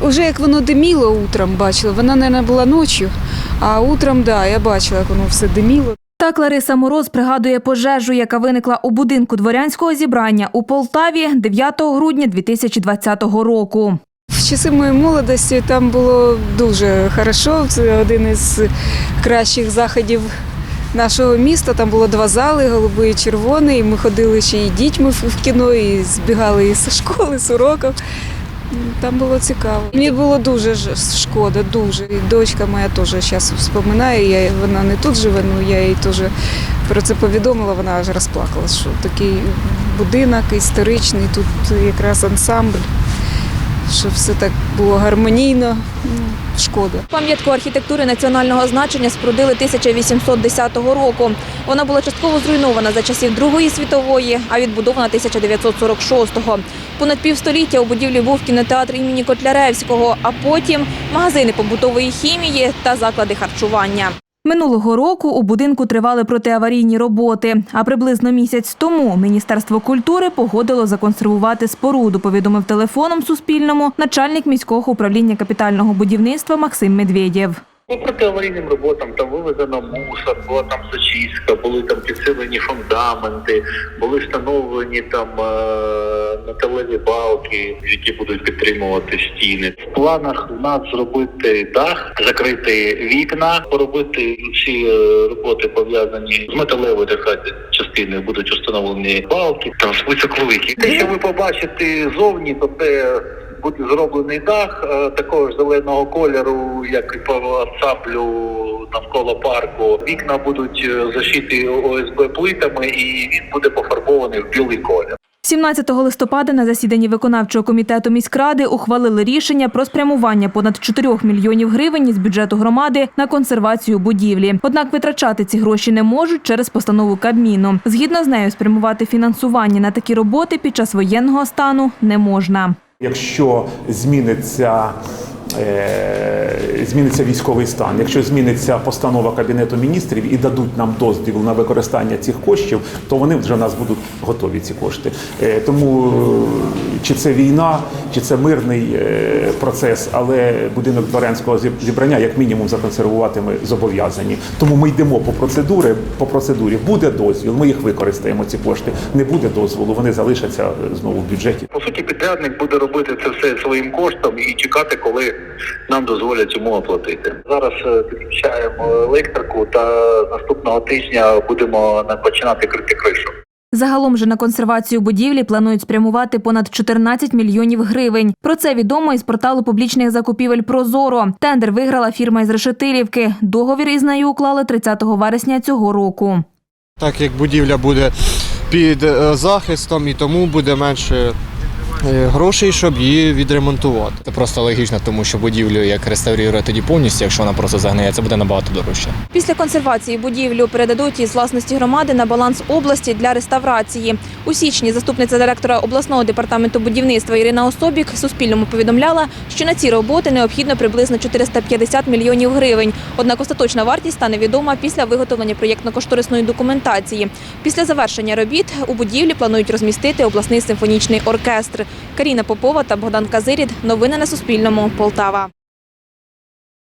Уже як воно диміло утром, бачила, вона, мабуть, була ночі, а утром, да, я бачила, як воно все диміло. Так Лариса Мороз пригадує пожежу, яка виникла у будинку дворянського зібрання у Полтаві 9 грудня 2020 року. В часи моєї молодості там було дуже хорошо. Це один із кращих заходів нашого міста. Там було два зали, голубий і червоний. Ми ходили ще і дітьми в кіно, і збігали і зі школи, з уроків. Там було цікаво. Мені було дуже шкода, дуже. І дочка моя теж зараз вспоминає. Я, вона не тут живе, але я їй теж про це повідомила, вона аж розплакала, що такий будинок історичний, тут якраз ансамбль що все так було гармонійно. Ну, Шкода. Пам'ятку архітектури національного значення спорудили 1810 року. Вона була частково зруйнована за часів Другої світової, а відбудована 1946-го. Понад півстоліття у будівлі був кінотеатр імені Котляревського, а потім магазини побутової хімії та заклади харчування. Минулого року у будинку тривали протиаварійні роботи. А приблизно місяць тому Міністерство культури погодило законсервувати споруду, повідомив телефоном Суспільному начальник міського управління капітального будівництва Максим Медведєв. По протиаварійним роботам там вивезено мусор, була там зачистка, були там підсилені фундаменти, були встановлені там е, металеві балки, які будуть підтримувати стіни. В планах в нас зробити дах, закрити вікна, поробити всі е, роботи пов'язані з металевою частиною. Будуть встановлені балки, там список Те, що ви побачите зовні, то це буде зроблений дах е, такого ж зеленого кольору, як і по ансамблю навколо парку. Вікна будуть е, зашиті ОСБ плитами, і він буде пофарбований в білий колір. 17 листопада на засіданні виконавчого комітету міськради ухвалили рішення про спрямування понад 4 мільйонів гривень із бюджету громади на консервацію будівлі. Однак витрачати ці гроші не можуть через постанову Кабміну. Згідно з нею, спрямувати фінансування на такі роботи під час воєнного стану не можна. Якщо зміниться, зміниться військовий стан, якщо зміниться постанова Кабінету міністрів і дадуть нам дозвіл на використання цих коштів, то вони вже нас будуть готові ці кошти. Е, тому е, чи це війна, чи це мирний е, процес, але будинок дворянського зіб- зібрання як мінімум законсервувати ми зобов'язані. Тому ми йдемо по процедурі. По процедурі буде дозвіл, ми їх використаємо ці кошти. Не буде дозволу, вони залишаться е, знову в бюджеті. По суті, підрядник буде робити це все своїм коштом і чекати, коли нам дозволять йому оплатити. Зараз е, підключаємо електрику та наступного тижня будемо починати крити кришу. Загалом же на консервацію будівлі планують спрямувати понад 14 мільйонів гривень. Про це відомо із порталу публічних закупівель Прозоро. Тендер виграла фірма із Решетилівки. Договір із нею уклали 30 вересня цього року. так як будівля буде під е, захистом і тому буде менше грошей, щоб її відремонтувати. Це просто логічно, тому що будівлю як реставрувати тоді повністю, якщо вона просто загниє, це буде набагато дорожче. Після консервації будівлю передадуть із власності громади на баланс області для реставрації. У січні заступниця директора обласного департаменту будівництва Ірина Особік Суспільному повідомляла, що на ці роботи необхідно приблизно 450 мільйонів гривень. Однак остаточна вартість стане відома після виготовлення проєктно-кошторисної документації. Після завершення робіт у будівлі планують розмістити обласний симфонічний оркестр. Каріна Попова та Богдан Казирід. Новини на Суспільному. Полтава.